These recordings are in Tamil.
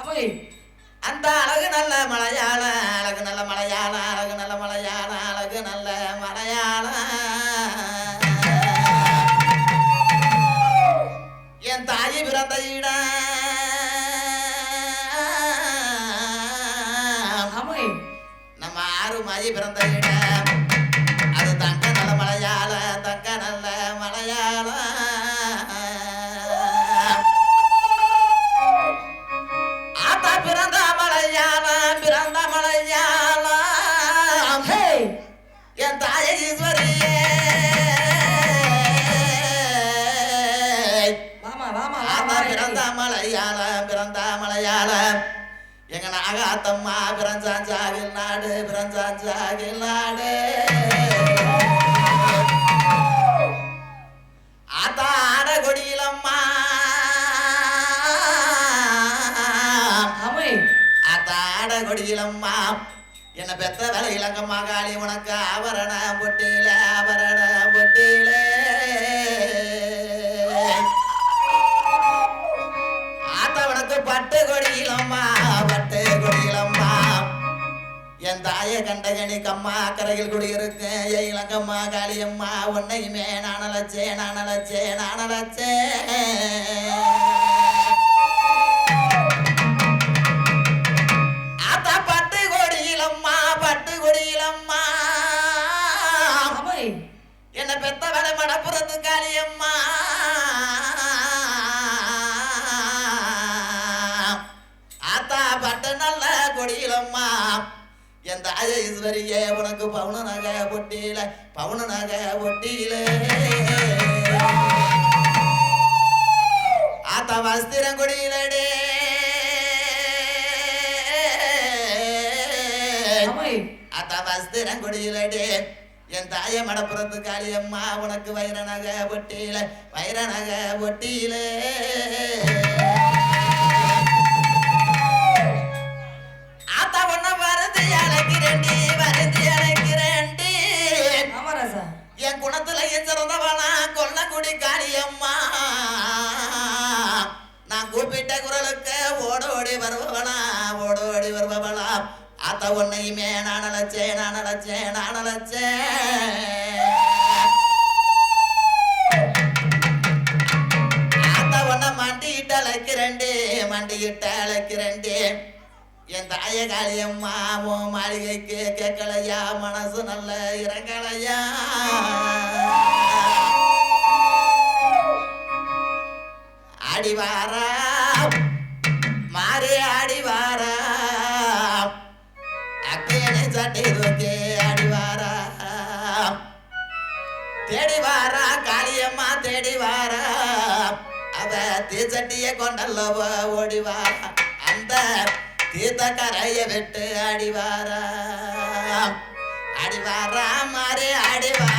அவை அந்த அழகு நல்ல மலையாள அழகு நல்ல மலையாள அழகு நல்ல மலையாள அழகு நல்ல மலையாள. என் தாயி பிறந்த இடம். நம்ம ஆறு மாயி பிறந்த மலையாள பிறந்த மலையாள. எங்க நாகாத்தம்மா பிறந்தாஞ்சாவில் நாடு பிறந்தாஞ்சாவில் நாடு. ஆத்தா ஆட கொடியிலம்மா ஆத்தா ஆட கொடியிலம்மா என்ன பெத்த வேலை இளங்கம்மா காளி உனக்கு ஆபரண பொட்டியில ஆபரண பொட்டியில. பட்டு கொடியிலம்மா பட்டு கொடியிலம்மா என் தாய கண்டகனி கம்மா கரையில் குடியிருக்கு என் இளங்கம்மா காளியம்மா உன்னையுமே நானலச்சே நானலச்சே நானலச்சே என்ன பெத்த வட மடப்புறத்து காளியம்மா. கொடியிலம்மா. என் தாய ஈஸ்வரியே உனக்கு பவுன நகை பொட்டியில. பவுன நகை பொட்டியில ஆத்தா வஸ்திரம் கொடியிலடே அத்தா வஸ்திரம் கொடியிலடே என் தாய மடப்புறத்து காளியம்மா உனக்கு வைர நகை பொட்டியில வைர நகை பொட்டியில. வருந்தி அழைக்கிறேன்டி வருந்தி அழைக்கிறேன்டி ஆமா ராசா என் குணத்துல சிறந்தவனா கொல்லக்குடி காளியம்மா. நான் கூப்பிட்ட குரலுக்கு ஓடோடி வருபவனா ஓடோடி வருபவளா. ஆத்த உன்னையுமே நான் அழைச்சேன் நான் அழைச்சேன் நான் அழைச்சேன். மண்டிட்டு அழைக்கிறேன்டி மண்டிட்டு அழைக்கிறேன்டி என் தாய காளியம்மா உன் மாளிகைக்கு கேட்கலையா? மனசு நல்ல இறங்கலையா? அடிவாரா? மாறி அடிவாரா? அக்கேனே சட்டை தூக்கி அடிவாரா? தேடி வாரா காளியம்மா தேடி வாரா? அவ தீச்சட்டிய கொண்டல்லவ ஓடிவாரா அந்த தீர்த்த கரைய வெட்டு அடிவாரா? அடிவாரா மாறி அடிவாரா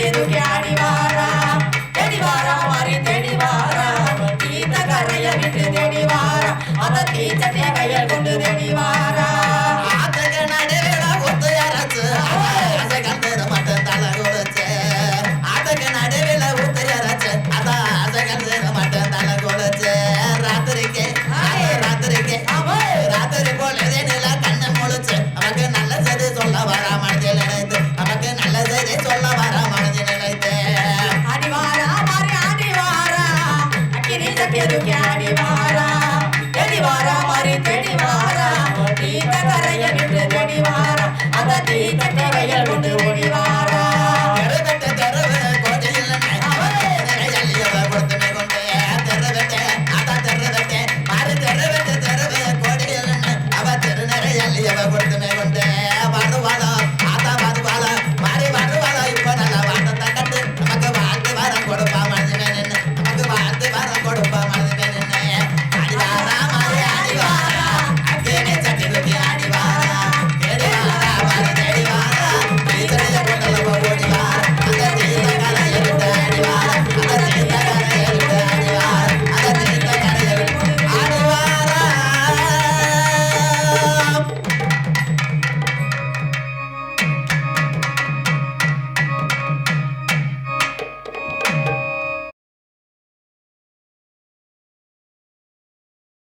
que tu chiari ಎದುಕೆ ಅಡಿವಾರ ಎಡಿವಾರ ಮರಿ ತೆಡಿವಾರ ತೀತ ಕರೆಯ ಬಿಟ್ಟು ತೆಡಿವಾರ ಅದ ತೀತ ಕರೆಯ ಬಿಡುವ